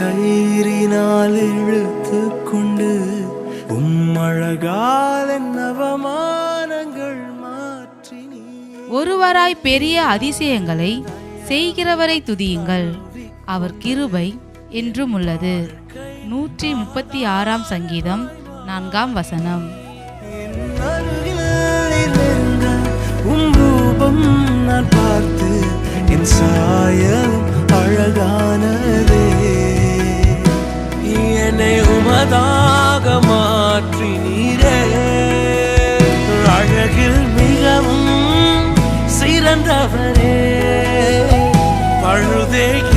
கயிறினால் இழுத்து கொண்டு உம் அவமானங்கள் மாற்றி ஒருவராய் பெரிய அதிசயங்களை செய்கிறவரை துதியுங்கள். அவர் கிருபை என்றும் உள்ளது நூற்றி முப்பத்தி ஆறாம் சங்கீதம் நான்காம் வசனம். என்னை உமதாக மாற்றி நீரே. அழகில் மிகவும் சிறந்தவரே. பழுதே